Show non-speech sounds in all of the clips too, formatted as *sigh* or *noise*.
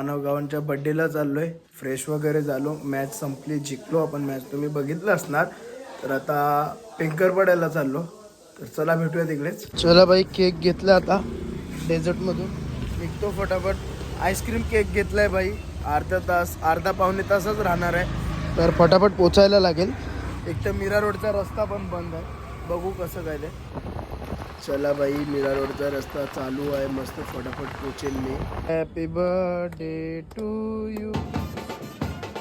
मानव गावांच्या बड्डेला चाललोय. फ्रेश वगैरे झालो. मॅच संपली जिंकलो आपण. मॅच तुम्ही बघितलं असणार. तर आता पिंकर पडायला चाललो. तर चला भेटूया तिकडेच चला बाई केक घेतला आता. डेझर्टमधून. निघतो फटाफट. आईस्क्रीम केक घेतलाय बाई. अर्धा तास अर्धा पावणे तासच राहणार आहे. तर फटाफट पोचायला लागेल. एक तर मीरा रोडचा रस्ता पण बंद आहे. बघू कसं काय ते. चला बाई मीरा रोडचा रस्ता चालू आहे. मस्त फटाफट पोचेल मी. हॅपी बर्थडे टू यू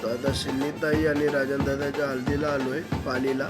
आता शिल्लीताई आणि राजन दादाच्या हल्दीला आलोय पालीला.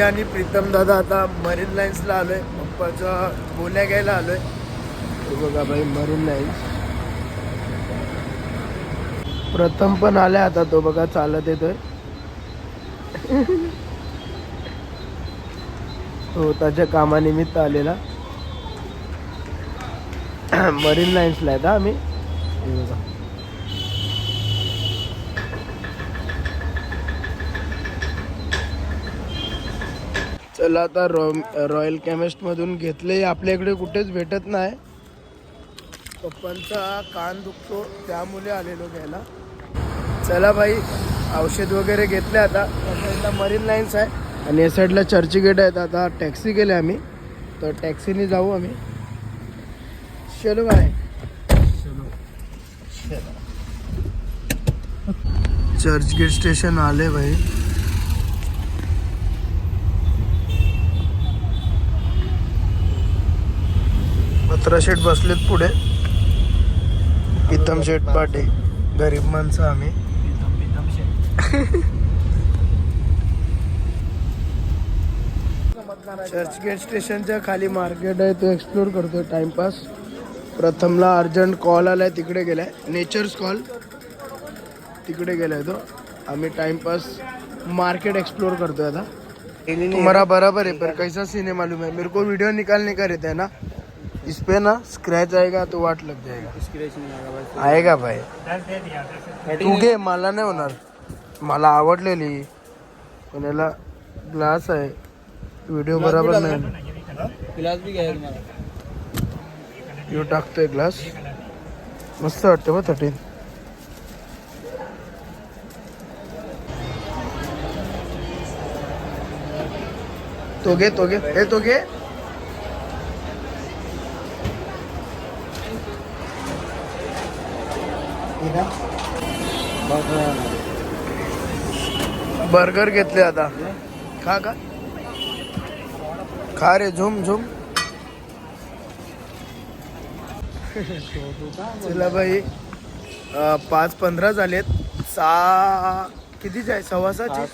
मी आणि प्रीतम दादा आता मरीन लाईन्सला आलोय. पप्पाच्या गोल्या घ्यायला आलोय. आहे बघा बाई मरीन लाईन्स प्रथम पण आलाय आता तो बघा चालत येतोय. तो त्याच्या कामानिमित्त आलेला. *coughs* मरीन लाईन्सला आहेत हा आम्ही. बघा. चला आता रॉ रॉयल केमिस्टमधून घेतले. आपल्या इकडे कुठेच भेटत नाही. पप्पांचा कान दुखतो त्यामुळे आलेलो घ्यायला. चला भाई औषध वगैरे घेतले आता. या साईडला मरीन लाईन्स आहे. आणि या साईडला चर्चगेट आहेत. आता टॅक्सी गेले आम्ही. तर टॅक्सीने जाऊ आम्ही. चलो बाय. चर्चगेट स्टेशन आले भाई पत्रा शेट बसलेत पुढे. प्रीतम शेट पाटे गरीब माणसं आम्ही. चर्चगेट स्टेशनच्या खाली मार्केट आहे तो एक्सप्लोर करतोय टाइमपास प्रथमला अर्जंट कॉल आलाय तिकडे गेलाय. नेचर्स कॉल तिकडे गेलाय तो. आम्ही टाइमपास मार्केट एक्सप्लोर करतोय आता. तुम्हारा बराबर है पर कैसा सीन है मालूम है मेरे को वीडियो निकालने का रहता है ना? इस पे ना स्क्रैच आएगा तो वाट लग जाएगा। नहीं आएगा भाई। तू घे मला नाही होणार मला आवडलेली पण याला ग्लास आहे व्हिडिओ बरोबर नाही ग्लास भी घ्यायला यो टाकतोय ग्लास मस्त वाटतं बघ थर्टीन तो घे तो घे हे तो घे बर्गर घेतले आता. खा का? खा रे झुम झुम. चला बाई. अं, पाच पंधरा झालेत. सहा कितीची आहे? सव्वा सहाची?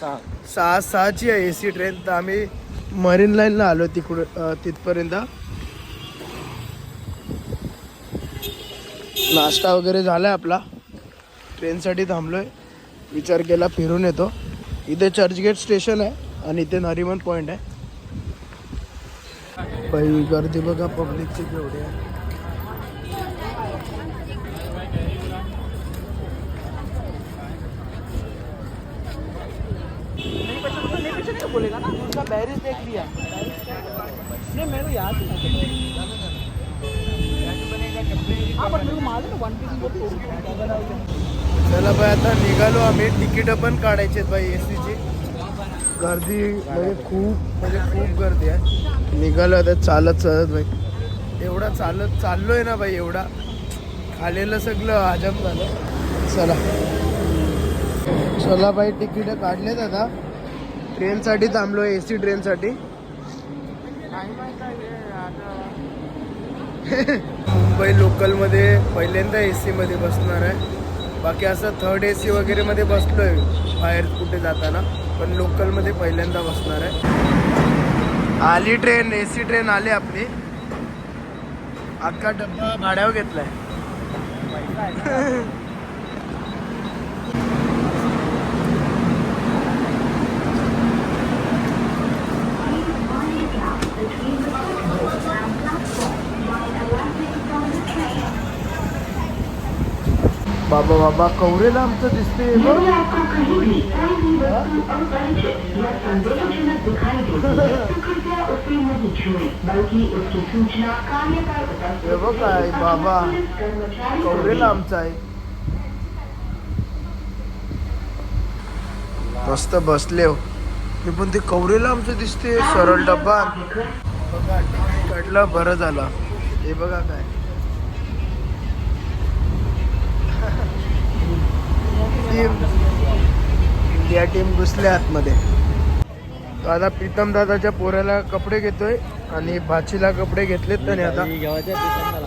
सहा सहाची आहे ए सी ट्रेन. तर आम्ही मरीन लाईनला आलो तिकडे तिथपर्यंत. नाश्ता वगैरे झालाय आपला. ट्रेनसाठी थांबलोय. विचार केला फिरून येतो. इथे चर्चगेट स्टेशन आहे आणि इथे नरिमन पॉइंट आहे. पहिली गर्दी बघा पब्लिकची केवढी आहे. चला बाई आता निघालो आम्ही. तिकीट पण काढायचे आहेत बाई ए सीची गर्दी म्हणजे खूप म्हणजे खूप गर्दी आहे. निघालो आता चालत चालत बाई. एवढा चालत चाललोय ना बाई एवढा. खालेलं सगळं आजम झालं. चला. चला बाई तिकीट काढलेत आता. ट्रेनसाठी थांबलो ए सी ट्रेनसाठी. मुंबई लोकलमध्ये पहिल्यांदा ए सीमध्ये बसणार आहे. बाकी असं थर्ड ए सी वगैरेमध्ये बसलो बसलोय बाहेर कुठे जाताना. पण लोकलमध्ये पहिल्यांदा बसणार आहे. आली ट्रेन ए सी ट्रेन आली आपली. अख्खा डब्बा भाड्यावर घेतलाय बाबा बाबा कवरेला आमचं दिसते यदि आपको कहीं भी कोई भी वस्तु अपरिचित या संदेहजनक दिखाई देती है तो कृपया उसे नहीं छुए बल्कि उसकी सूचना कार्य पर उपस्थित हे बघ काय बाबा. कवरेला आमचा आहे. मस्त बसले हो. पण ते कवरेला आमचं दिसते सरळ डब्बा. बघा काढलं बरं झालं. हे बघा काय. टीम इंडिया टीम घुसल्या आतमध्ये. तो आता प्रीतम दादाच्या पोऱ्याला कपडे घेतोय आणि भाचीला कपडे घेतलेत त्याने आता.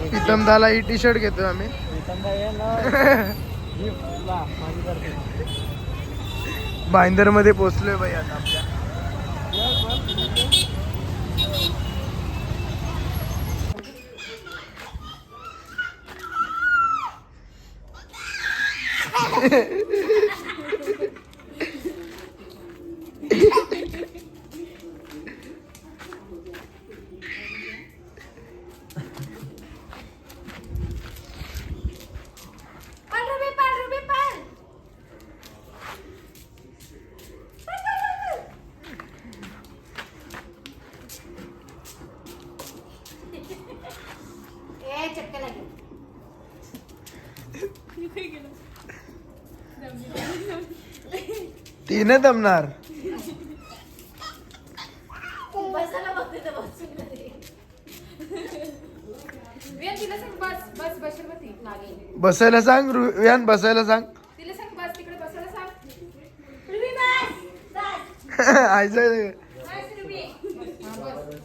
प्रीतम दाला ही टी शर्ट घेतोय आम्ही. भाईंदरमध्ये पोहोचलोय बाई आता आपल्या. *laughs* ती नाही जमणार बसायला. वियान सांग लागेल बसायला सांग रु- विहान बसायला सांग तिला सांग बस तिकडे बसायला सांग रुबी बस बस आयचं बस रुबी हा, बस.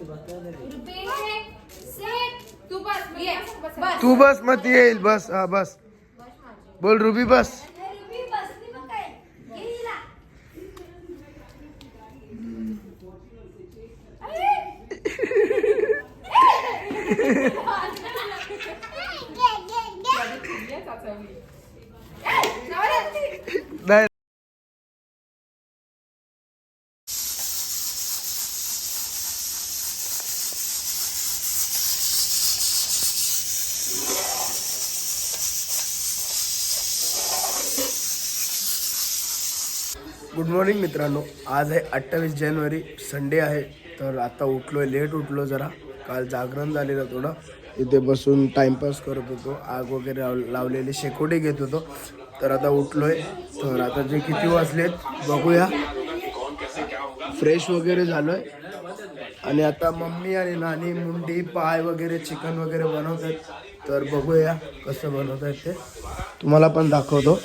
रुबी सेट तू बस ये बस तू बस मग ती येईल बस हा बस बोल रुबी बस रुबी बसली मग काय घे हिला. ये चाचवली नाही गुड मॉर्निंग मित्रांनो. आज आहे अठ्ठावीस जानेवारी संडे आहे. तर आता उठलोय लेट उठलो जरा. काल जागरण झालेलं थोडं इथे बसून टाइमपास करत होतो. आग वगैरे लाव- लावलेली शेकोटी घेत होतो. तर आता उठलोय. तर आता जे किती वाजलेत बघूया. फ्रेश वगैरे झालोय. आणि आता मम्मी आणि नानी मुंडी पाय वगैरे चिकन वगैरे बनवतात तर बघूया कसं बनवतात ते. तुम्हाला पण दाखवतो.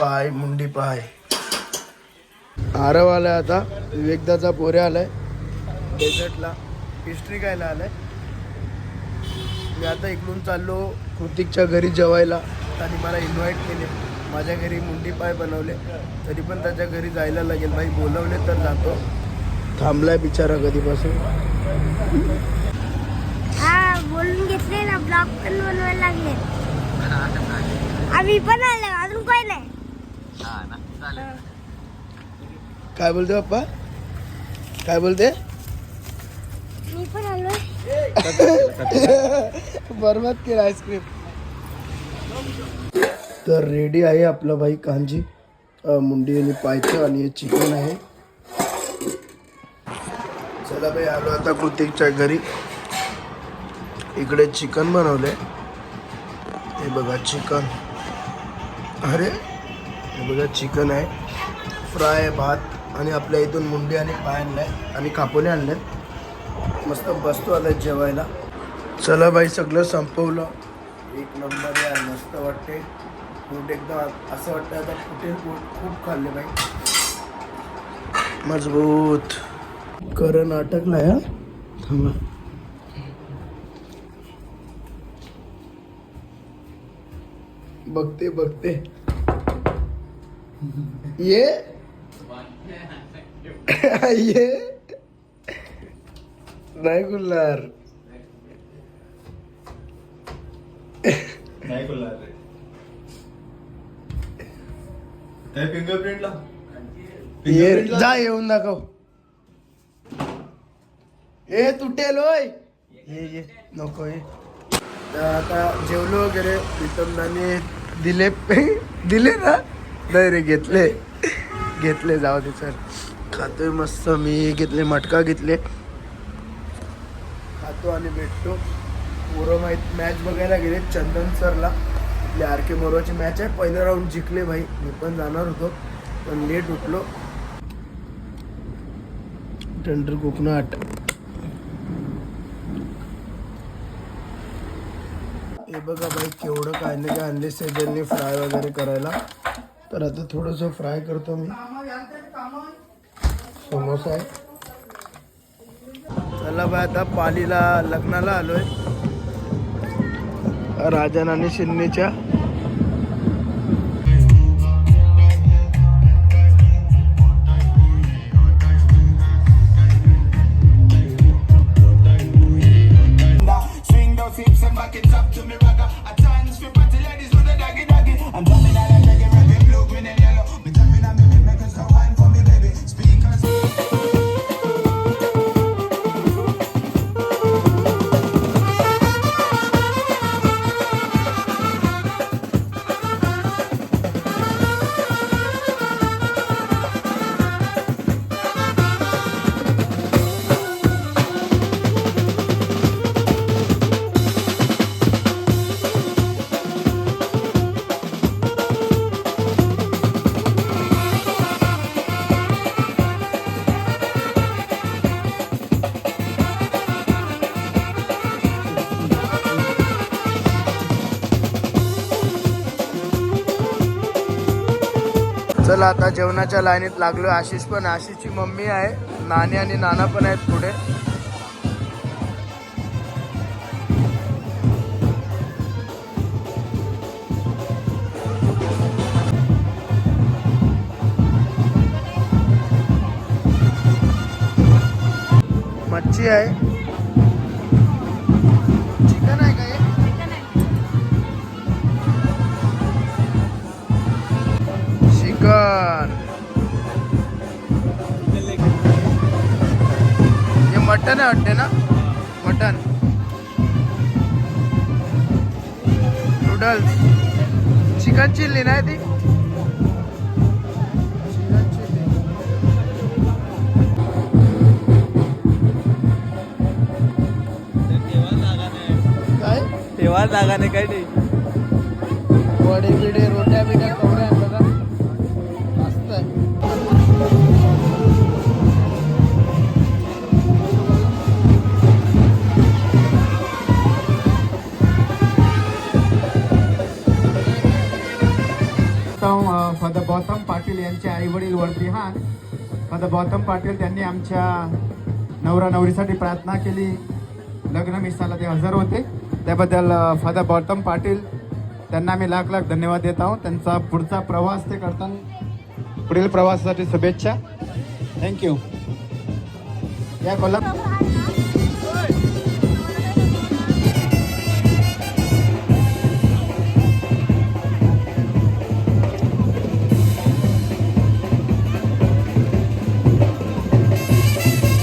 पाय मुंडी पाय. आरव आलाय आता. विवेकदाचा पोरे आलाय. डेझर्टला हिस्ट्री खायला आलाय. मी आता इकडून चाललो कृतिकच्या घरी जेवायला. त्यांनी मला इन्व्हाइट केले. माझ्या घरी मुंडी पाय बनवले. तरी पण त्याच्या घरी जायला लागेल. भाई बोलवले तर जातो. थांबलाय बिचारा कधीपासून. हा बोलून घेतले ना. ब्लॉग पण बनवायला लागले. आम्ही पण आलो. अजून काय नाही काय बोलते पप्पा काय बोलते? मी पण आलो. बरबाद केलं आईस्क्रीम तर रेडी आहे आपलं भाई कांजी. मुंडी आणि पायचं आणि हे चिकन आहे. चला भाई आलो आता कृतिकच्या घरी. इकडे चिकन बनवले हे बघा चिकन अरे बघा चिकन आहे फ्राय आहे भात आणि आपल्या इथून मुंडी आणि पाय आणलाय आणि कापोले आणलेत. मस्त बसतो आता जेवायला. चला बाई सगळं संपवलं. एक नंबर यार मस्त वाटते. पोट एकदम असं वाटतं आता कुठे पोट खूप खाल्ले बाई. मजबूत. करण अटकला हा? थांबा. बघते बघते. ये? ये? नाही खुलणार. नाही खुलणार रे. काय फिंगरप्रिंटला ये जा येऊन दाखव. ए तुटेल होय ये ये. नको ये. तर आता जेवलो वगैरे. प्रीतमदाने दिले *laughs* दिले ना? नाही रे घेतले. घेतले जाऊ दे सर खातोय मस्त. मी घेतले मटका घेतले. खातो आणि भेटतो. पोरं माहीत मॅच बघायला गेले चंदन सरला. आपली आर के मोरोची मॅच आहे. पहिलं राऊंड जिंकले भाई. मी पण जाणार होतो. पण लेट उठलो. टंडर कोकणाट हे बघा भाई केवढं काय नाही काय आणले सेजनने फ्राय वगैरे करायला. तर आता थोडंसं फ्राय करतो मी. समोसा आहे. चला बाय आता पालीला लग्नाला आलोय. राजन आणि शिन्नीच्या चला आता जेवणाच्या लाईनीत लागलो आशिष पण आशिषची मम्मी आहे. नानी आणि नाना पण आहेत पुढे. मच्छी आहे. चिकन हे मटन आहे वाटते ना? मटन. नूडल्स चिकन चिल्ली नाही ती काय? तेव्हा जागा नाही काय नाही. वडे बिडे रोट्या बिड्या फद गौतम पाटील यांचे आई वडील वरती हात गौतम पाटील त्यांनी आमच्या नवरा नवरीसाठी प्रार्थना केली. लग्न मिसाला ते हजर होते. त्याबद्दल फादर गौतम पाटील त्यांना आम्ही लाख लाख धन्यवाद देत आहोत. त्यांचा पुढचा प्रवास ते करताना. पुढील प्रवासासाठी शुभेच्छा. थँक्यू या कोल्हापूर